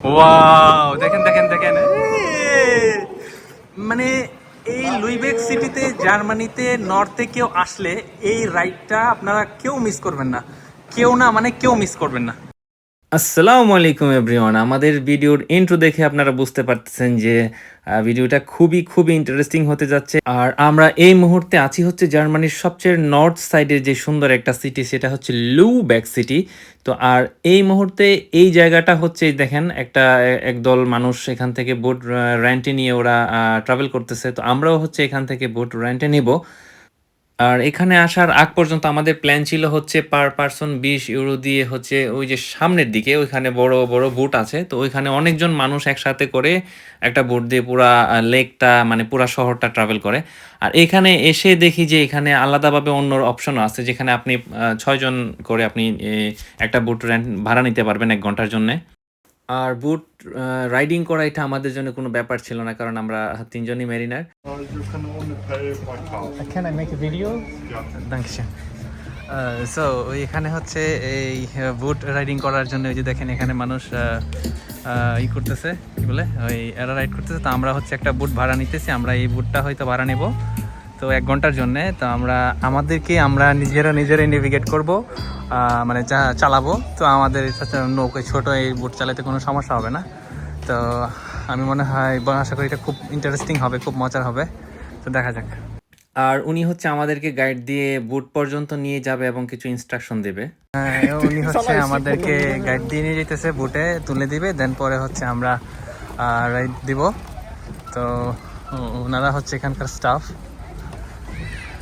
Wow দেখেন দেখেন দেখেন। মানে এই লুইবেক সিটিতে জার্মানিতে নর্থে কেউ আসলে এই রাইডটা আপনারা কেউ মিস করবেন না। কেউ না মানে কেউ মিস করবেন না। আসসালামু আলাইকুম এভরিওয়ান। আমাদের ভিডিওর ইন্ট্রো দেখে আপনারা বুঝতে পারতেছেন যে ভিডিওটা খুবই খুবই ইন্টারেস্টিং হতে যাচ্ছে। আর আমরা এই মুহূর্তে আছি হচ্ছে জার্মানির সবচেয়ে নর্থ সাইডের যে সুন্দর একটা সিটি সেটা হচ্ছে লু ব্যাক সিটি তো আর এই মুহূর্তে এই জায়গাটা হচ্ছে, দেখেন, একটা একদল মানুষ এখান থেকে বোট রেন্টে নিয়ে ওরা ট্রাভেল করতেছে। তো আমরাও হচ্ছে এখান থেকে বোট র্যান্টে নিব। আর এখানে আসার আগ পর্যন্ত আমাদের প্ল্যান ছিল হচ্ছে পার পারসন বিশ ইউরো দিয়ে হচ্ছে ওই যে সামনের দিকে, ওইখানে বড় বড় বোট আছে। তো ওইখানে অনেকজন মানুষ একসাথে করে একটা বোট দিয়ে পুরা লেকটা মানে পুরা শহরটা ট্রাভেল করে। আর এখানে এসে দেখি যে এখানে আলাদাভাবে অন্য অপশনও আছে, যেখানে আপনি ছয়জন করে আপনি একটা বুট রেন্ট ভাড়া নিতে পারবেন এক ঘণ্টার জন্যে। আর বুট রাইডিং করা এটা আমাদের জন্য কোনো ব্যাপার ছিল না কারণ আমরা তিনজনই মেরিনার Uh. সো এখানে হচ্ছে এই বুট রাইডিং করার জন্য ওই যে দেখেন এখানে মানুষ আহ, ই করতেছে কি বলে? ওই এরা রাইড করতেছে। তো আমরা হচ্ছে একটা বুট ভাড়া নিতেছি আমরা এই বুটটা হয়তো ভাড়া নেব। তো এক ঘণ্টার জন্যে তো আমরা আমাদেরকে আমরা নিজেরা নিজেরাই নেভিগেট করব মানে যা চালাবো। তো আমাদের সাথে নৌকা ছোট এই বুট চালাতে কোনো সমস্যা হবে না। তো আমি মনে হয় বা আশা করি এটা খুব ইন্টারেস্টিং হবে খুব মজার হবে। তো দেখা যাক। আর উনি হচ্ছে আমাদেরকে গাইড দিয়ে বুট পর্যন্ত নিয়ে যাবে এবং কিছু ইনস্ট্রাকশন দেবে। উনি হচ্ছে আমাদেরকে গাইড দিয়ে নিয়ে যেতেছে বুটে তুলে দিবে দেন পরে হচ্ছে আমরা রাইড দিব। তো ওনারা হচ্ছে এখানকার staff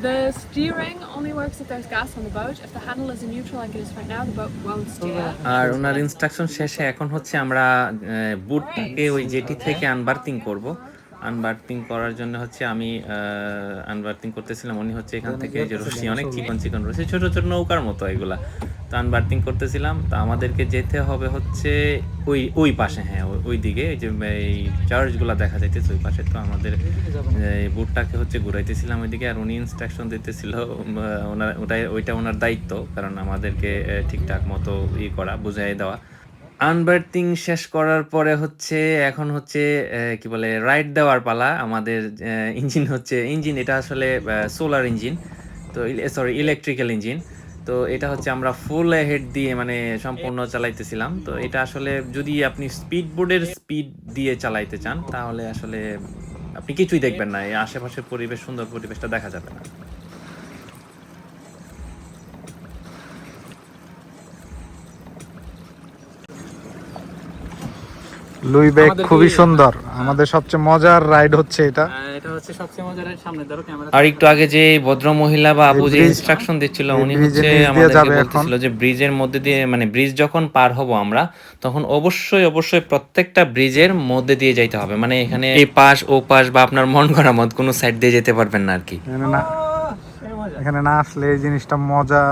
The steering only works if there's gas on the boat. If the handle is in neutral like it is right now, the boat won't steer. আর ওনার ইনস্ট্রাকশন শেষে এখন হচ্ছে আমরা বুটটাকে ওই জেটি থেকে আনবার্থিং করব আনবার্থিং করার জন্য হচ্ছে আমি আনবার্থিং করতেছিলাম। উনি হচ্ছে এখান থেকে যে রশি অনেক চিকন চিকন রশি ছোট ছোট নৌকার মতো এগুলা। তো আনবার্থিং করতেছিলাম। তো আমাদেরকে যেতে হবে হচ্ছে ওই ওই পাশে হ্যাঁ ওই- দিকে। যে এই চার্চগুলো দেখা যাইতেছে ওই পাশে। তো আমাদের এই বুটটাকে হচ্ছে ঘুরাইতেছিলাম ওইদিকে। আর উনি ইনস্ট্রাকশন দিতেছিল ওনার ওটাই ওইটা ওনার দায়িত্ব। কারণ আমাদেরকে ঠিকঠাক মতো ই করা বুঝাই দেওয়া। আনবার্থিং শেষ করার পরে হচ্ছে, এখন হচ্ছে কি বলে রাইড দেওয়ার পালা। আমাদের ইঞ্জিন হচ্ছে ইঞ্জিন এটা আসলে সোলার ইঞ্জিন তো সরি ইলেকট্রিক্যাল ইঞ্জিন তো এটা হচ্ছে আমরা ফুল হেড দিয়ে মানে সম্পূর্ণ চালাইতেছিলাম। তো এটা আসলে যদি আপনি স্পিড বোর্ডের স্পিড দিয়ে চালাইতে চান, তাহলে আসলে আপনি কিছুই দেখবেন না। এই আশেপাশের পরিবেশ, সুন্দর পরিবেশটা দেখা যাবে না। লুইবেক আমাদেরকে- খুবই সুন্দর। আমাদের সবচেয়ে মজার রাইড হচ্ছে এটা। এটা হচ্ছে সবচেয়ে মজার সামনে ধরো ক্যামেরা। আর একটু আগে যে ভদ্র মহিলা বা আপু যে ইনস্ট্রাকশন দিচ্ছিল উনি হচ্ছে আমাদেরকে যাবে বলতেছিল যে ব্রিজের মধ্যে দিয়ে মানে ব্রিজ যখন পার হব আমরা তখন অবশ্যই অবশ্যই প্রত্যেকটা ব্রিজের মধ্যে দিয়ে যাইতে হবে। মানে এখানে এই পাশ ও পাশ বা আপনার মন করা মত কোনো সাইড দিয়ে যেতে পারবেন না আর কি এখানে না এখানে না আসলে এই জিনিসটা মজা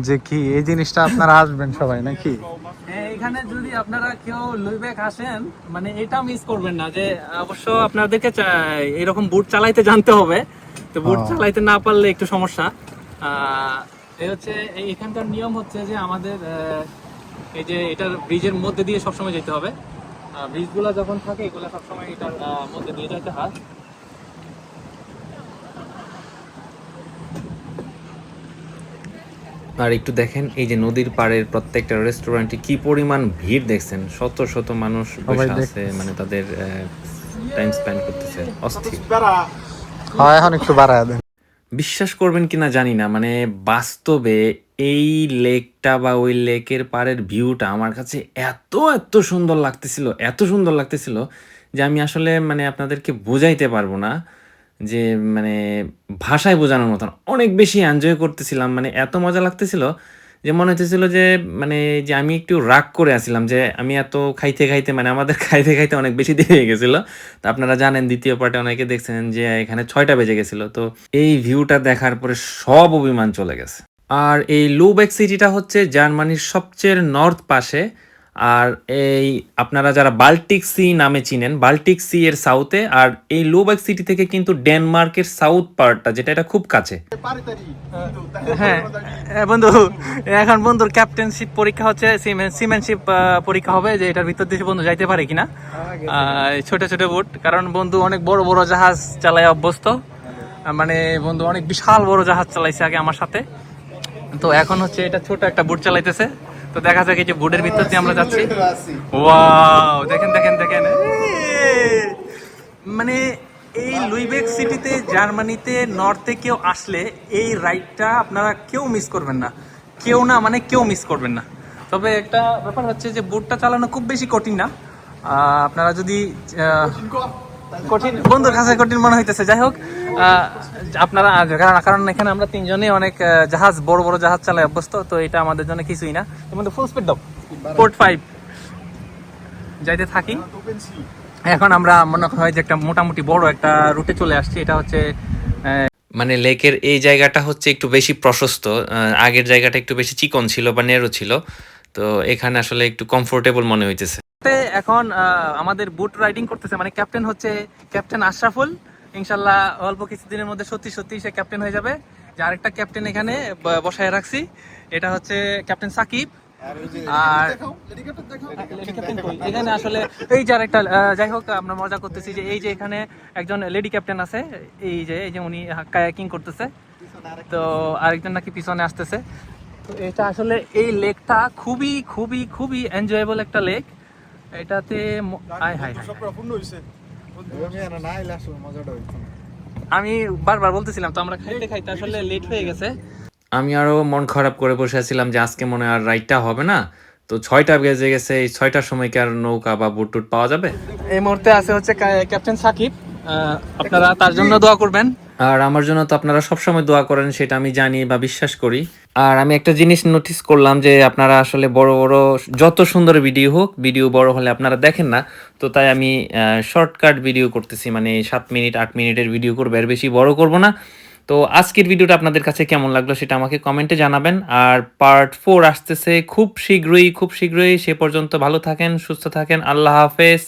যে কি এই জিনিসটা আপনারা আসবেন সবাই নাকি? হ্যাঁ, এখানে যদি আপনারা কেউ লুইব্যাক আসেন মানে এটা মিস করবেন না যে অবশ্য আপনাদেরকে এরকম বুট চালাইতে জানতে হবে। তো বুট হ্যাঁ। চালাইতে না পারলে একটু সমস্যা। এই হচ্ছে এই এখানকার নিয়ম হচ্ছে যে আমাদের এই যে এটার ব্রিজের মধ্যে দিয়ে সবসময় যেতে হবে। ব্রিজগুলো যখন থাকে এগুলো সবসময় এটার মধ্যে দিয়ে যেতে হয়। আর একটু দেখেন এই যে নদীর পাড়ের প্রত্যেকটা রেস্টুরেন্টে কি পরিমাণ ভিড় দেখছেন? শত শত মানুষ বসে আছে মানে তাদের টাইম স্পেন্ড করতেছে। অস্থির। হয় এখন একটু বাড়ায় দেন। বিশ্বাস করবেন কিনা জানি না মানে বাস্তবে এই লেকটা বা ওই লেকের পাড়ের ভিউটা আমার কাছে এত এত সুন্দর লাগতেছিল এত সুন্দর লাগতেছিল যে আমি আসলে মানে আপনাদেরকে বোঝাইতে পারব না। যে মানে ভাষায় বোঝানোর মতন। অনেক বেশি এনজয় করতেছিলাম মানে এত মজা লাগতেছিল যে, মনে হচ্ছিল যে মানে যে, আমি একটু রাগ করে আসছিলাম যে, আমি এত খাইতে খাইতে মানে আমাদের খাইতে খাইতে অনেক বেশি দেরি হয়ে গেছিল। তো আপনারা জানেন, দ্বিতীয় পার্টে অনেকে দেখছেন যে, এখানে ছয়টা বেজে গেছিল। তো এই ভিউটা দেখার পরে সব অভিমান চলে গেছে। আর এই লুবেক সিটিটা হচ্ছে জার্মানির সবচেয়ে নর্থ পাশে। আর এই আপনারা যারা বাল্টিক সি নামে চিনেন, বাল্টিক সি এর সাউথে আর এই লুবেক সিটি থেকে কিন্তু ডেনমার্কের সাউথ পার্টটা যেটা এটা খুব কাছে। হ্যাঁ বন্ধু, এখন বন্ধুর ক্যাপ্টেনশিপ পরীক্ষা হচ্ছে সিমেনশিপ পরীক্ষা হবে, যে এটার ভিতর দিয়ে বন্ধু যাইতে পারে কিনা। ছোট ছোট বোট কারণ বন্ধু অনেক বড় বড় জাহাজ চালায় অভ্যস্ত। মানে বন্ধু অনেক বিশাল বড় জাহাজ চালাইছে আগে আমার সাথে। তো এখন হচ্ছে এটা ছোট একটা বুট চালাইতেছে। তো দেখা যাক এই যে বোর্ডের ভিতর দিয়ে আমরা যাচ্ছি। ওয়াও দেখেন দেখেন দেখেন। মানে এই লুইবেক সিটিতে জার্মানিতে নর্থে কেউ আসলে এই রাইডটা আপনারা কেউ মিস করবেন না। কেউ না মানে কেউ মিস করবেন না। তবে একটা ব্যাপার হচ্ছে যে বুটটা চালানো খুব বেশি কঠিন না। আপনারা যদি কঠিন বন্ধুর কাছে কঠিন মনে হইতেছে। যাই হোক আপনারা কারণ কারণ এখানে আমরা তিনজনই অনেক জাহাজ বড় বড় জাহাজ চালায় অভ্যস্ত তো এটা আমাদের জন্য কিছুই না। তোমাদের ফুল স্পিড দাও পোর্ট ফাইভ যাইতে থাকি। এখন আমরা মনে হয় যে একটা মোটামুটি বড় একটা রুটে চলে আসছি এটা হচ্ছে মানে লেকের এই জায়গাটা হচ্ছে একটু বেশি প্রশস্ত আগের জায়গাটা একটু বেশি চিকন ছিল বা নেরো ছিল তো এখানে আসলে একটু কমফোর্টেবল মনে হইতেছে। এখন আমাদের বুট রাইডিং করতেছে মানে ক্যাপ্টেন হচ্ছে ক্যাপ্টেন আশরাফুল। ইনশাল্লাহ অল্প কিছুদিনের মধ্যে সত্যি সত্যি সে ক্যাপ্টেন হয়ে যাবে। যে আরেকটা ক্যাপ্টেন এখানে বসায় রাখছি, এটা হচ্ছে ক্যাপ্টেন সাকিব। আর এখানে আসলে এই যে আরেকটা যাই হোক, আমরা মজা করতেছি যে এই যে এখানে একজন লেডি ক্যাপ্টেন আছে, এই যে এই যে উনি কায়াকিং করতেছে। তো আরেকজন নাকি পিছনে আসতেছে। এটা আসলে এই লেকটা খুবই খুবই খুবই এনজয়েবল একটা লেক এটাতে আয়, হায় হায় আমি বারবার বলতেছিলাম তো আমরা খাইতে খাইতে আসলে লেট হয়ে গেছে। আমি আরও মন খারাপ করে বসে আছিলাম যে আজকে মনে হয় আর রাইডটা হবে না। তো ছয়টা বেজে গেছে এই ছয়টার সময় কি আর নৌকা বা বুট টুট পাওয়া যাবে? এই মুহূর্তে আছে হচ্ছে ক্যাপ্টেন সাকিব। আপনারা তার জন্য দোয়া করবেন। আর আমার জন্য তো আপনারা সবসময় দোয়া করেন, সেটা আমি জানি বা বিশ্বাস করি। আর আমি একটা জিনিস নোটিস করলাম যে আপনারা আসলে বড় বড় যত সুন্দর ভিডিও হোক ভিডিও বড় হলে আপনারা দেখেন না, তো তাই আমি শর্টকাট ভিডিও করতেছি মানে সাত মিনিট, আট মিনিটের ভিডিও করব, এর বেশি বড় করব না। তো আজকের ভিডিওটা আপনাদের কাছে কেমন লাগল সেটা আমাকে কমেন্টে জানাবেন। আর পার্ট ফোর আসতেছে, খুব শীঘ্রই খুব শীঘ্রই সে পর্যন্ত ভালো থাকেন, সুস্থ থাকেন, আল্লাহ হাফেজ।